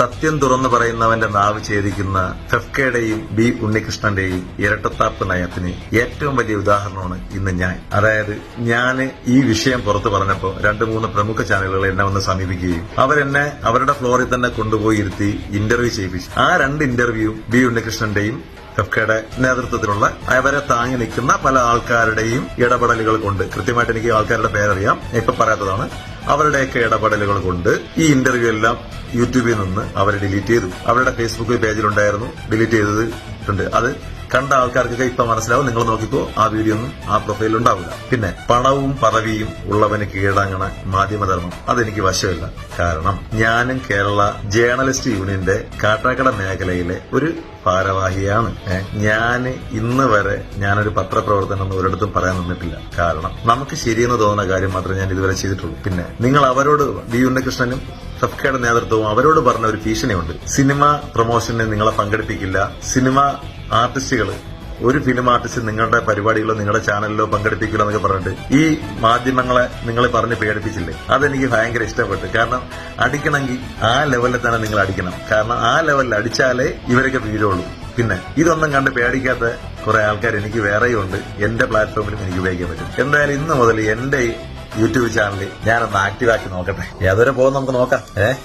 സത്യം തുറന്നു പറയുന്നവന്റെ നാവ് ഛേദിക്കുന്ന ഫെഫ്കയുടെയും ബി ഉണ്ണികൃഷ്ണന്റെയും ഇരട്ടത്താപ്പ് നയത്തിന് ഏറ്റവും വലിയ ഉദാഹരണമാണ് ഇന്ന് ഞാൻ. അതായത് ഞാൻ ഈ വിഷയം പുറത്തു പറഞ്ഞപ്പോൾ രണ്ട് മൂന്ന് പ്രമുഖ ചാനലുകൾ എന്നെ വന്ന് സമീപിക്കുകയും അവരെന്നെ അവരുടെ ഫ്ലോറിൽ തന്നെ കൊണ്ടുപോയി ഇരുത്തി ഇന്റർവ്യൂ ചെയ്യിപ്പിച്ചു. ആ രണ്ട് ഇന്റർവ്യൂ ബി ഉണ്ണികൃഷ്ണന്റെയും ഫെഫ്കയുടെ നേതൃത്വത്തിലുള്ള അവരെ താങ്ങി നിൽക്കുന്ന പല ആൾക്കാരുടെയും ഇടപെടലുകൾ കൊണ്ട് കൃത്യമായിട്ട് എനിക്ക് ആൾക്കാരുടെ പേരറിയാം. ഇപ്പൊ പറയാത്തതാണ് അവരുടെയൊക്കെ ഇടപെടലുകൾ കൊണ്ട് ഈ ഇന്റർവ്യൂ എല്ലാം യൂട്യൂബിൽ നിന്ന് അവർ ഡിലീറ്റ് ചെയ്തു. അവരുടെ ഫേസ്ബുക്ക് പേജിലുണ്ടായിരുന്നു ഡിലീറ്റ് ചെയ്തിട്ടുണ്ട് അത് കണ്ട ആൾക്കാർക്കൊക്കെ ഇപ്പൊ മനസ്സിലാവും. നിങ്ങൾ നോക്കിക്കോ ആ വീഡിയോ ഒന്നും ആ പ്രൊഫൈലിൽ ഉണ്ടാവില്ല. പിന്നെ പണവും പദവിയും ഉള്ളവന് കീഴടങ്ങണ മാധ്യമധർമ്മം അതെനിക്ക് വശമില്ല. കാരണം ഞാനും കേരള ജേർണലിസ്റ്റ് യൂണിയന്റെ കാട്ടാക്കട മേഖലയിലെ ഒരു ഭാരവാഹിയാണ്. ഞാൻ ഇന്ന് വരെ ഞാനൊരു പത്രപ്രവർത്തനം ഒരിടത്തും പറയാൻ നിന്നിട്ടില്ല. കാരണം നമുക്ക് ശരിയെന്ന് തോന്നുന്ന കാര്യം മാത്രമേ ഞാൻ ഇതുവരെ ചെയ്തിട്ടുള്ളൂ. പിന്നെ നിങ്ങൾ അവരോട് ബി ഉണ്ണികൃഷ്ണനും സബ്കയുടെ നേതൃത്വവും അവരോട് പറഞ്ഞ ഒരു ഭീഷണിയുണ്ട്. സിനിമ പ്രൊമോഷനെ നിങ്ങളെ പങ്കെടുപ്പിക്കില്ല. സിനിമ ആർട്ടിസ്റ്റുകൾ ഒരു ഫിലിം ആർട്ടിസ്റ്റ് നിങ്ങളുടെ പരിപാടികളോ നിങ്ങളുടെ ചാനലിലോ പങ്കെടുപ്പിക്കില്ല എന്നൊക്കെ പറഞ്ഞിട്ട് ഈ മാധ്യമങ്ങളെ നിങ്ങൾ പറഞ്ഞ് പേടിപ്പിച്ചില്ലേ? അതെനിക്ക് ഭയങ്കര ഇഷ്ടപ്പെട്ടു. കാരണം അടിക്കണമെങ്കിൽ ആ ലെവലിൽ തന്നെ നിങ്ങൾ അടിക്കണം. കാരണം ആ ലെവലിൽ അടിച്ചാലേ ഇവരൊക്കെ വീഴുള്ളൂ. പിന്നെ ഇതൊന്നും കണ്ട് പേടിക്കാത്ത കുറെ ആൾക്കാർ എനിക്ക് വേറെയും ഉണ്ട്. എന്റെ പ്ലാറ്റ്ഫോമിലും എനിക്ക് ഉപയോഗിക്കാൻ പറ്റും. എന്തായാലും ഇന്ന് മുതൽ എന്റെ യൂട്യൂബ് ചാനൽ ഞാനൊന്ന് ആക്റ്റീവ് ആക്കി നോക്കട്ടെ. ഏതൊരു പോകും നമുക്ക് നോക്കാം. ഏഹ്